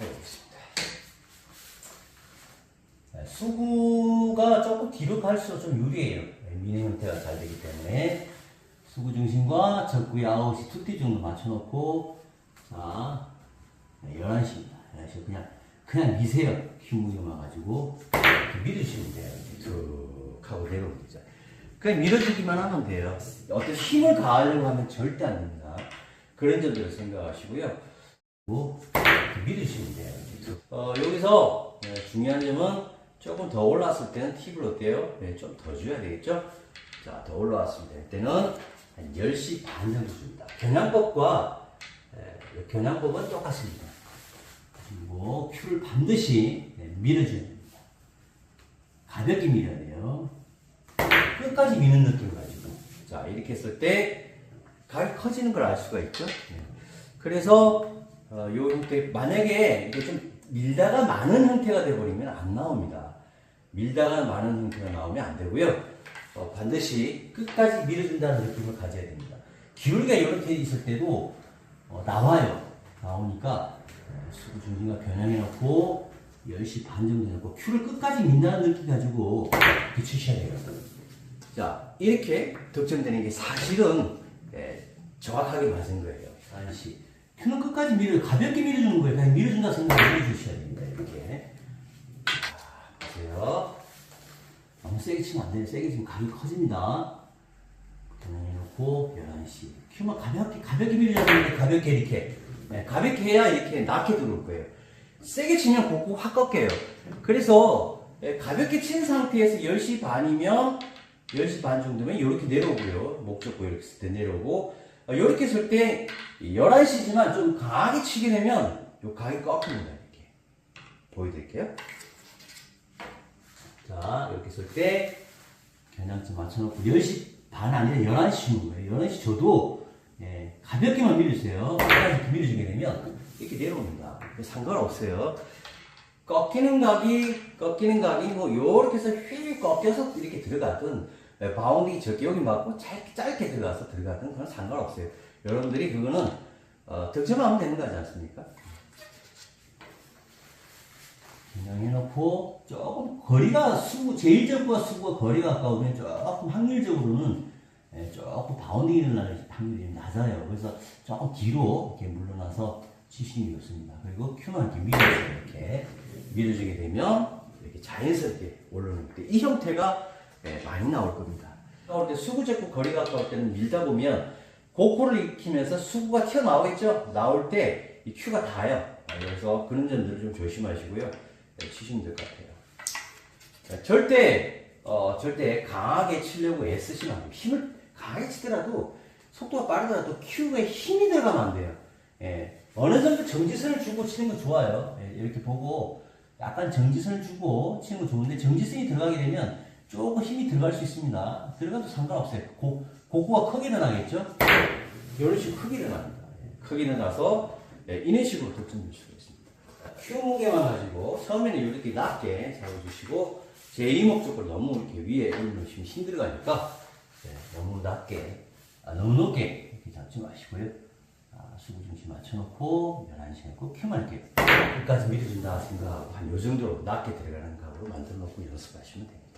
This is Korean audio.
해보겠습니다. 네, 수구가 조금 뒤로 갈수록 좀 유리해요. 네, 미네 형태가 잘 되기 때문에 수구 중심과 적구의 아웃이 투티 정도 맞춰놓고 자 네, 11시입니다. 11시 그냥 그냥 미세요. 흉무게 와가지고 이렇게 밀어주시면 돼요. 툭 하고 내려오면 되죠. 그냥 밀어주기만 하면 돼요. 어떤 힘을 가하려고 하면 절대 안 됩니다. 그런 점들을 생각하시고요. 이렇게 밀어주시면 돼요. 어, 여기서 네, 중요한 점은 조금 더 올라왔을 때는 팁을 어때요? 네, 좀 더 줘야 되겠죠? 자, 더 올라왔을 때는 한 10시 반 정도 줍니다. 겨냥법과 예, 겨냥법은 똑같습니다. 그리고 큐를 반드시 네, 밀어줘야 됩니다. 가볍게 밀어야 돼요. 끝까지 미는 느낌을 가지고. 자, 이렇게 했을 때 각이 커지는 걸 알 수가 있죠. 네. 그래서 어, 요 형태 만약에 이게 좀 밀다가 많은 형태가 돼버리면 안 나옵니다. 밀다가 많은 형태가 나오면 안 되고요. 어, 반드시 끝까지 밀어준다는 느낌을 가져야 됩니다. 기울기가 이렇게 있을 때도 어, 나와요. 나오니까 어, 수구 중심과 겨냥해 놓고 10시 반 정도 해놓고 큐를 끝까지 민다는 느낌 가지고 치셔야 돼요. 자, 이렇게 득점되는 게 사실은 예, 정확하게 맞은 거예요. 아저 씨. 큐는 끝까지 밀어, 가볍게 밀어주는 거예요. 그냥 밀어준다 생각을 해주셔야 됩니다. 이렇게. 자, 보세요. 너무 세게 치면 안 돼요. 세게 치면 각이 커집니다. 해놓고 11시. 큐만 가볍게, 가볍게 밀어주는데 가볍게 이렇게. 네, 가볍게 해야 이렇게 낮게 들어올 거예요. 세게 치면 고고 확 꺾여요. 그래서 예, 가볍게 친 상태에서 10시 반이면 10시 반 정도면 이렇게 내려오고요. 목적고 이렇게 했을 때 내려오고 어, 이렇게 했을 때 11시지만 좀 강하게 치게 되면 요 각이 꺾입니다. 이렇게. 보여드릴게요. 자, 이렇게 했을 때 겨냥점 맞춰놓고 10시 반 아니라 11시 주는 거예요. 11시 줘도 예, 가볍게만 밀어주세요. 이렇게 밀어주게 되면 이렇게 내려옵니다. 상관없어요. 꺾이는 각이, 꺾이는 각이 뭐 요렇게 해서 휘 꺾여서 이렇게 들어가든 예, 바운딩 저기 여기 맞고 짧게, 짧게 들어가서 들어가든 그건 상관없어요. 여러분들이 그거는 어, 득점하면 되는 거지 않습니까? 그냥 해놓고 조금 거리가 수구 제일 적과 수구가 거리가 가까우면 조금 확률적으로는 예, 조금 바운딩이 일어나는 확률이 낮아요. 그래서 조금 뒤로 이렇게 물러나서 치시는 게 좋습니다. 그리고 큐만 이렇게 밀어주세요. 이렇게 밀어주게 되면 이렇게 자연스럽게 올라오는 때이 형태가 예, 많이 나올 겁니다. 나올 때 수구 잡고 거리가 가까울 때는 밀다 보면 고코를 익히면서 수구가 튀어나오겠죠? 나올 때 이 큐가 닿아요. 아, 그래서 그런 점들을 좀 조심하시고요. 네, 치시면 될 것 같아요. 자, 절대, 어, 절대 강하게 치려고 애쓰시면 안 돼요. 힘을 강하게 치더라도 속도가 빠르더라도 큐에 힘이 들어가면 안 돼요. 예, 어느 정도 정지선을 주고 치는 건 좋아요. 예, 이렇게 보고 약간 정지선을 주고 치는 건 좋은데 정지선이 들어가게 되면 조금 힘이 들어갈 수 있습니다. 들어가도 상관없어요. 고, 고구가 크게 일어나겠죠? 이런 식으로 일어납니다. 예, 크게 일어나서 예, 이런 식으로 득점될 수가 있습니다. 큐 무게만 가지고 처음에는 이렇게 낮게 잡아주시고 제2 목적을 너무 이렇게 위에 올려놓으시면 힘들어가니까 네, 너무 낮게 아, 너무 높게 이렇게 잡지 마시고요 아, 수구 중심 맞춰놓고 11시 했고 큐만 이렇게 끝까지 밀어준다 생각하고 한 요 정도로 낮게 들어가는 각으로 만들어 놓고 연습하시면 됩니다